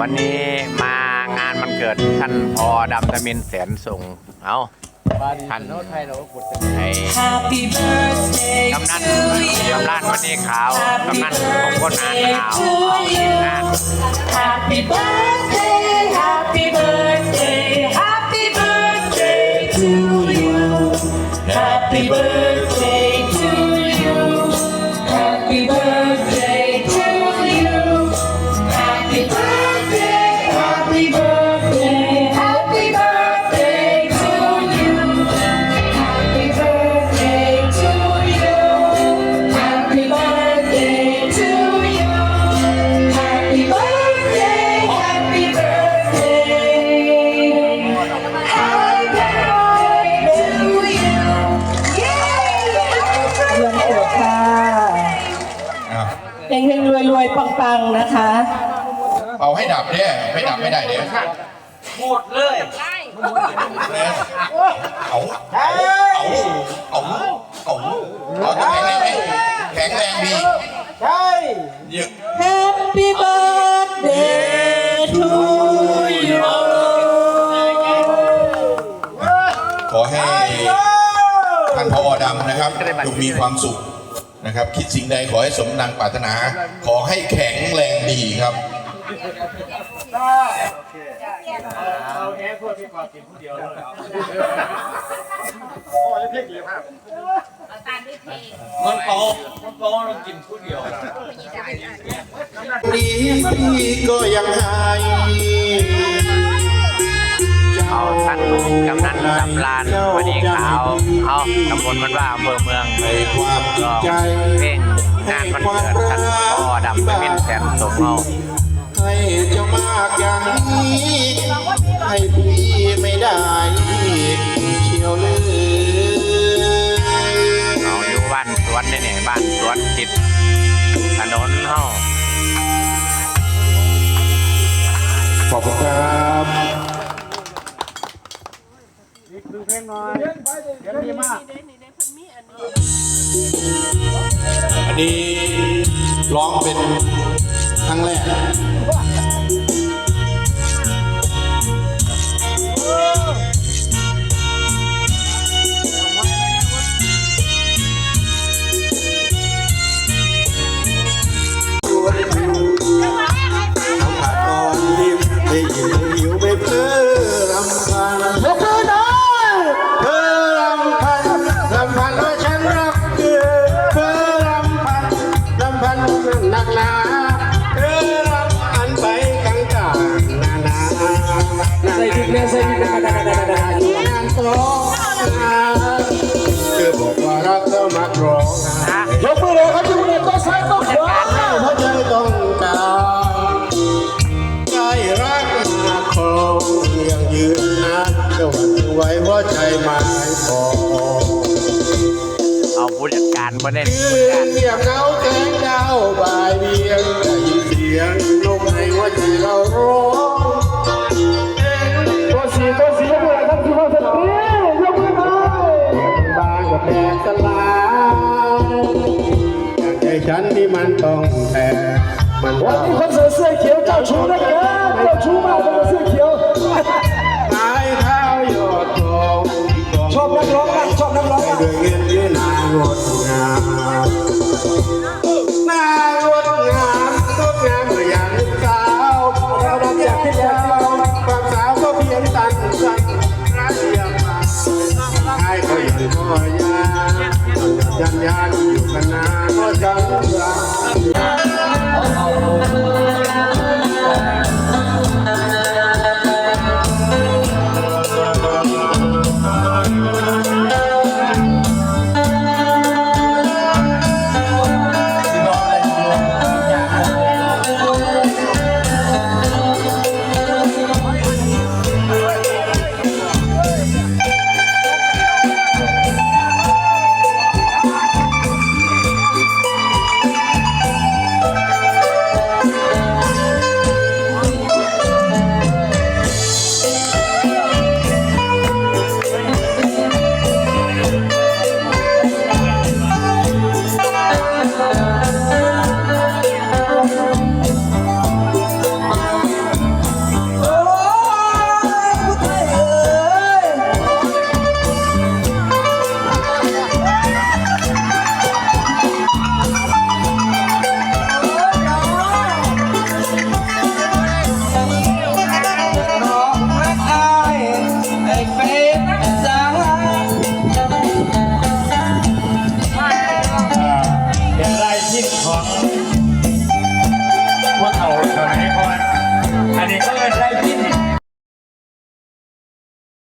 วันนี้มางานมันเกิดท่านพอดำตะมินแสนส่งเอาท่านไทยเราก็กดไอ้ Happy birthday กำนัน to you. กำนันวันนี้ขาวกำนันผมก็นานขาวงาน Happy birthday, happy birthday, happy birthday to you. Happy birthday ปังๆนะคะ เอาให้ดับเนี่ยไม่ดับไม่ได้เดี๋ยวหมดเลยเอาเอาเอาเอาเอาเอาแข็งแรงไหมแข็งแรงดีใช่เยอะ Happy birthday to you ขอให้ท่านพอดำนะครับจงมีความสุข นะครับ คิดสิ่งใดขอให้สมดังปรารถนา ขอให้แข็งแรงดีครับเอาแค่พวกที่กอดกินผู้เดียวเลยโอ้ยเพ่งดีภาพมันโตมันโตเรากินผู้เดียวนี้พี่ก็ยังให้ เอาท่านกำนันจำลานวันนี้ขาวเอาตำบลมันว่าอำเภอเมืองในความจริก็งเพลงงานมันเกิดท่านพ่อดำตะมินแสนส่งเอาให้เจ้ามากอย่างนี้ให้พี่ไม่ได้เชียวเลยเอาอยู่บ้านสวนนี่เนี่ยบ้านสวนติดถนนเฮาขอบคุณครับ ดูเพลงหน่อยเสียงดีมาก อันนี้ร้องเป็นครั้งแรก หนักหนาเพ้อรำพันไปกลางกลางนานาใส่ดิบเนี่ยใส่ดิบเนี่ยดาดาดาดาอยู่งานร้องงานเธอบอกว่ารักเธอมากร้องยกมือเลยครับยกมือเลยต้องซ้ายต้องขวาเพราะใจต้องการใจรักนาคงยังยืนนานจะหวั่นไหวเพราะใจหมายปอง เอาผู้จัดการมาเล่นยืผู้จัดการนเงียบเหงาแสงดาวบ่ายเบียงได้ยินเสียงลมในหัวใจเราร้องตัวสีตัวสียกมือเลยครับที่ว่าสตรียกมือหน่อยบางกับแตกสลายจากใจฉันที่มันต้องแพ้มันวันต้องนี้คอนเสิร์ตเสื้อเขียวเจ้าชู้นะครับเจ้าชู้มากเลยเสื้อเขียวไม้เท้า งดงามหน้างดงามงดงามเหอย่างสาวเรารักอยากที่ยาวความสาวก็เพียงตันสั้นรักเดียวมาใครก็อยู่ก็ยาจันยันอยู่กันนานก็จังรั